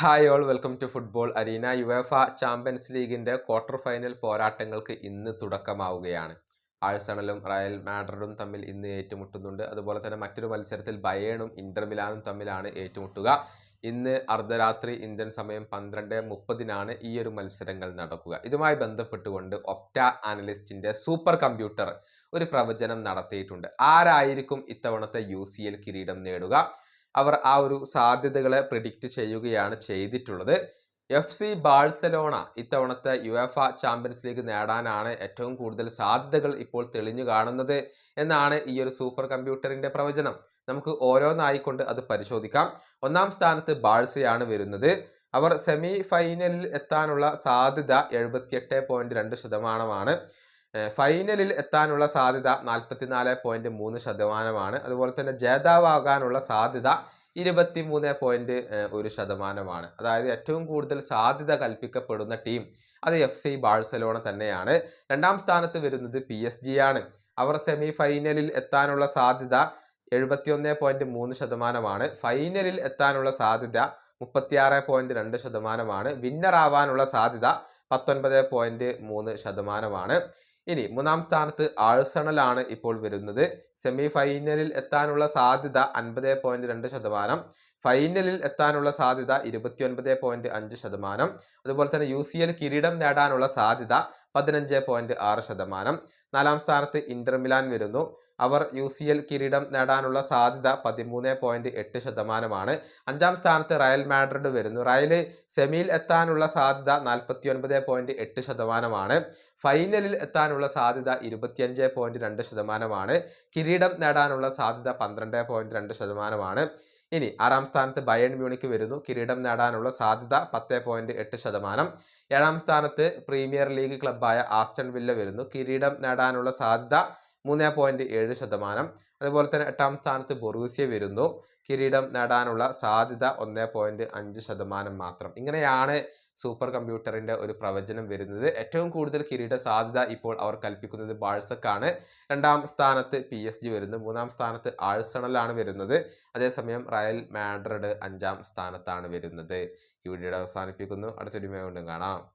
Hi all welcome to football arena UEFA champions ലീഗിന്റെ quarter final പോരാട്ടങ്ങൾക്ക് ഇന്ന് തുടക്കമാവുകയാണ്. ആഴ്സണലും Real മാഡ്രിഡും തമ്മിൽ ഇന്ന് ഏറ്റുമുട്ടുന്നുണ്ട്. അതുപോലെ തന്നെ മറ്റൊരു മത്സരത്തിൽ ബയേണും ഇന്റർ മിലാനും തമ്മിലാണ് ഏറ്റുമുട്ടുക. ഇന്ന് അർദ്ധരാത്രി ഇന്ത്യൻ സമയം പന്ത്രണ്ട് മുപ്പതിനാണ് ഈ ഒരു മത്സരങ്ങൾ നടക്കുക. ഇതുമായി ബന്ധപ്പെട്ടുകൊണ്ട് ഒപ്റ്റ അനലിസ്റ്റിന്റെ സൂപ്പർ കമ്പ്യൂട്ടർ ഒരു പ്രവചനം നടത്തിയിട്ടുണ്ട്. ആരായിരിക്കും ഇത്തവണത്തെ യു കിരീടം നേടുക? അവർ ആ ഒരു സാധ്യതകളെ പ്രിഡിക്റ്റ് ചെയ്യുകയാണ് ചെയ്തിട്ടുള്ളത്. എഫ് സി ബാഴ്സലോണ ഇത്തവണത്തെ യു എഫ ചാമ്പ്യൻസ് ലീഗ് നേടാനാണ് ഏറ്റവും കൂടുതൽ സാധ്യതകൾ ഇപ്പോൾ തെളിഞ്ഞു കാണുന്നത് എന്നാണ് ഈ ഒരു സൂപ്പർ കമ്പ്യൂട്ടറിന്റെ പ്രവചനം. നമുക്ക് ഓരോന്നായിക്കൊണ്ട് അത് പരിശോധിക്കാം. ഒന്നാം സ്ഥാനത്ത് ബാഴ്സയാണ് വരുന്നത്. അവർ സെമി ഫൈനലിൽ എത്താനുള്ള സാധ്യത എഴുപത്തിയെട്ട് പോയിന്റ് രണ്ട് ശതമാനമാണ്. ഫൈനലിൽ എത്താനുള്ള സാധ്യത നാൽപ്പത്തിനാല് പോയിന്റ് മൂന്ന് ശതമാനമാണ്. അതുപോലെ തന്നെ ജേതാവാകാനുള്ള സാധ്യത ഇരുപത്തി മൂന്ന് പോയിന്റ് ഒരു ശതമാനമാണ്. അതായത് ഏറ്റവും കൂടുതൽ സാധ്യത കൽപ്പിക്കപ്പെടുന്ന ടീം അത് എഫ് സി ബാഴ്സലോണ തന്നെയാണ്. രണ്ടാം സ്ഥാനത്ത് വരുന്നത് പി എസ് ജി ആണ്. അവർ സെമി ഫൈനലിൽ എത്താനുള്ള സാധ്യത എഴുപത്തിയൊന്ന് പോയിന്റ് മൂന്ന് ശതമാനമാണ്. ഫൈനലിൽ എത്താനുള്ള സാധ്യത മുപ്പത്തിയാറ് പോയിന്റ് രണ്ട് ശതമാനമാണ്. വിന്നർ ആവാനുള്ള സാധ്യത പത്തൊൻപത് പോയിന്റ് മൂന്ന് ശതമാനമാണ്. ഇനി മൂന്നാം സ്ഥാനത്ത് ആഴ്സണലാണ് ഇപ്പോൾ വരുന്നത്. സെമി ഫൈനലിൽ എത്താനുള്ള സാധ്യത അൻപത് പോയിന്റ് രണ്ട് ശതമാനം. ഫൈനലിൽ എത്താനുള്ള സാധ്യത ഇരുപത്തിയൊൻപത് പോയിന്റ് അഞ്ച് ശതമാനം. അതുപോലെ തന്നെ യു സി എൽ കിരീടം നേടാനുള്ള സാധ്യത പതിനഞ്ച് പോയിന്റ് ആറ് ശതമാനം. നാലാം സ്ഥാനത്ത് ഇന്റർ മിലാൻ വരുന്നു. അവർ യു സി എൽ കിരീടം നേടാനുള്ള സാധ്യത പതിമൂന്ന് പോയിന്റ് എട്ട് ശതമാനമാണ്. അഞ്ചാം സ്ഥാനത്ത് റയൽ മാഡ്രിഡ് വരുന്നു. റയൽ സെമിയിൽ എത്താനുള്ള സാധ്യത നാൽപ്പത്തി ഒൻപത് പോയിന്റ് എട്ട് ശതമാനമാണ്. ഫൈനലിൽ എത്താനുള്ള സാധ്യത ഇരുപത്തിയഞ്ച് പോയിന്റ് രണ്ട് ശതമാനമാണ്. കിരീടം നേടാനുള്ള സാധ്യത പന്ത്രണ്ട് പോയിന്റ് രണ്ട് ശതമാനമാണ്. ഇനി ആറാം സ്ഥാനത്ത് ബയൺ മ്യൂണിക്ക് വരുന്നു. കിരീടം നേടാനുള്ള സാധ്യത പത്ത് പോയിന്റ് എട്ട് ശതമാനം. ഏഴാം സ്ഥാനത്ത് പ്രീമിയർ ലീഗ് ക്ലബ്ബായ ആസ്റ്റൺ വില്ല വരുന്നു. കിരീടം നേടാനുള്ള സാധ്യത മൂന്ന് പോയിന്റ് ഏഴ് ശതമാനം. അതുപോലെ തന്നെ എട്ടാം സ്ഥാനത്ത് ബൊറൂസിയ വരുന്നു. കിരീടം നേടാനുള്ള സാധ്യത ഒന്ന് പോയിന്റ് അഞ്ച് ശതമാനം മാത്രം. ഇങ്ങനെയാണ് സൂപ്പർ കമ്പ്യൂട്ടറിന്റെ ഒരു പ്രവചനം വരുന്നത്. ഏറ്റവും കൂടുതൽ കിരീട സാധ്യത ഇപ്പോൾ അവർ കൽപ്പിക്കുന്നത് ബാഴ്സക്കാണ്. രണ്ടാം സ്ഥാനത്ത് പി എസ് ജി വരുന്നു. മൂന്നാം സ്ഥാനത്ത് ആഴ്സണലാണ് വരുന്നത്. അതേസമയം റയൽ മാഡ്രിഡ് അഞ്ചാം സ്ഥാനത്താണ് വരുന്നത്. ഈ വീഡിയോയുടെ അവസാനിപ്പിക്കുന്നു. അടുത്തൊരു വീഡിയോ കൊണ്ടും കാണാം.